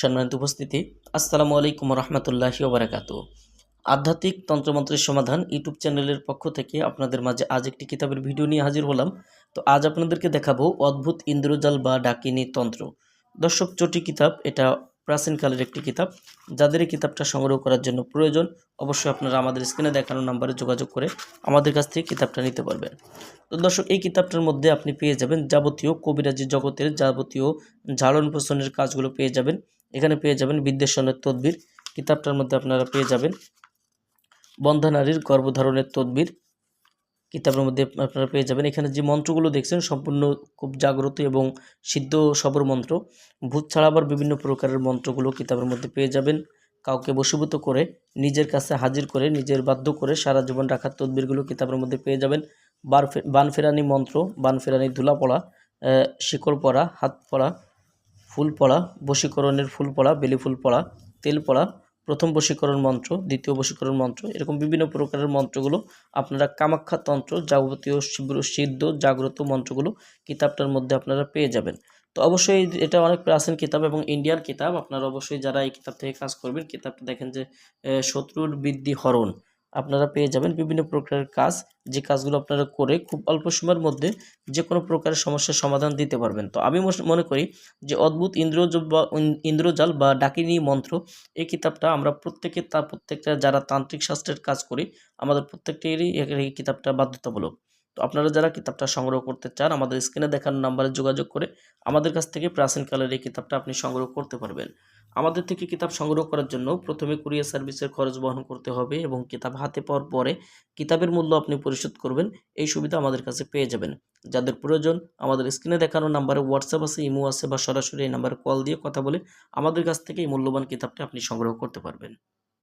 সম্মানিত উপস্থিতি, আসসালামু আলাইকুম রহমতুল্লাহি ওবরাকাত আধ্যাত্মিক তন্ত্রমন্ত্রের সমাধান ইউটিউব চ্যানেলের পক্ষ থেকে আপনাদের মাঝে আজ একটি কিতাবের ভিডিও নিয়ে হাজির হলাম। তো আজ আপনাদেরকে দেখাবো অদ্ভুত ইন্দ্রজাল বা ডাকিনী তন্ত্র। দর্শক, চটি কিতাব, এটা প্রাচীনকালের একটি কিতাব। যাদের এই কিতাবটা সংগ্রহ করার জন্য প্রয়োজন, অবশ্যই আপনারা আমাদের স্ক্রিনে দেখানো নাম্বারে যোগাযোগ করে আমাদের কাছ থেকে কিতাবটা নিতে পারবেন। তো দর্শক, এই কিতাবটার মধ্যে আপনি পেয়ে যাবেন যাবতীয় কবিরাজি জগতের যাবতীয় ঝাড়ন পোষণের কাজগুলো পেয়ে যাবেন। এখানে পেয়ে যাবেন বিদ্বেষণের তদবির। কিতাবটার মধ্যে আপনারা পেয়ে যাবেন বন্ধানারীর গর্ভধারণের তদবির। কিতাবের মধ্যে আপনারা পেয়ে যাবেন। এখানে যে মন্ত্রগুলো দেখছেন, সম্পূর্ণ খুব জাগ্রত এবং সিদ্ধ সবর মন্ত্র। ভূত ছাড়া আবার বিভিন্ন প্রকারের মন্ত্রগুলো কিতাবের মধ্যে পেয়ে যাবেন। কাউকে বশীভূত করে, নিজের কাছে হাজির করে, নিজের বাধ্য করে সারা জীবন রাখার তদবিরগুলো কিতাবের মধ্যে পেয়ে যাবেন। বান ফেরানি মন্ত্র বান ফেরানি ধুলা পড়া শিকড় পড়া হাত পড়া ফুল পড়া, বশীকরণের ফুল পড়া, বেলি ফুল পড়া, তেল পড়া, প্রথম বশীকরণ মন্ত্র, দ্বিতীয় বশীকরণ মন্ত্র, এরকম বিভিন্ন প্রকারের মন্ত্রগুলো আপনারা কামাখ্যা তন্ত্র, যাবতীয় সিদ্ধ, জাগ্রত মন্ত্রগুলো কিতাবটার মধ্যে আপনারা পেয়ে যাবেন। তো অবশ্যই এটা অনেক প্রাচীন কিতাব এবং ইন্ডিয়ান কিতাব, আপনারা অবশ্যই যারা এই কিতাব থেকে কাজ করবেন, কিতাবটা দেখেন যে শত্রুর বৃদ্ধি হরণ। আপনারা পেয়ে যাবেন বিভিন্ন প্রকারের কাজ। যে কাজগুলো আপনারা করে খুব অল্প সময়ের মধ্যে যে কোনো প্রকারের সমস্যার সমাধান দিতে পারবেন। তো আমি মনে করি যে অদ্ভুত ইন্দ্রজ বা ইন্দ্রজাল বা ডাকিনী মন্ত্র এই কিতাবটা আমরা প্রত্যেকে তা প্রত্যেকটা যারা তান্ত্রিক শাস্ত্রের কাজ করি, আমাদের প্রত্যেকটিরই এই কিতাবটা বাধ্যতামূলক। তো আপনারা যারা কিতাবটা সংগ্রহ করতে চান, আমাদের স্ক্রিনে দেখানো নাম্বারে যোগাযোগ করে আমাদের কাছ থেকে প্রাচীনকালের এই কিতাবটা আপনি সংগ্রহ করতে পারবেন। আমাদের থেকে কিতাব সংগ্রহ করার জন্য প্রথমে কুরিয়ার সার্ভিসের খরচ বহন করতে হবে এবং কিতাব হাতে পাওয়ার পরে কিতাবের মূল্য আপনি পরিশোধ করবেন। এই সুবিধা আমাদের কাছে পেয়ে যাবেন। যাদের প্রয়োজন, আমাদের স্ক্রিনে দেখানো নাম্বারে হোয়াটসঅ্যাপ আছে, ইমো আছে বা সরাসরি এই নাম্বারে কল দিয়ে কথা বলে আমাদের কাছ থেকে এই মূল্যবান কিতাবটা আপনি সংগ্রহ করতে পারবেন।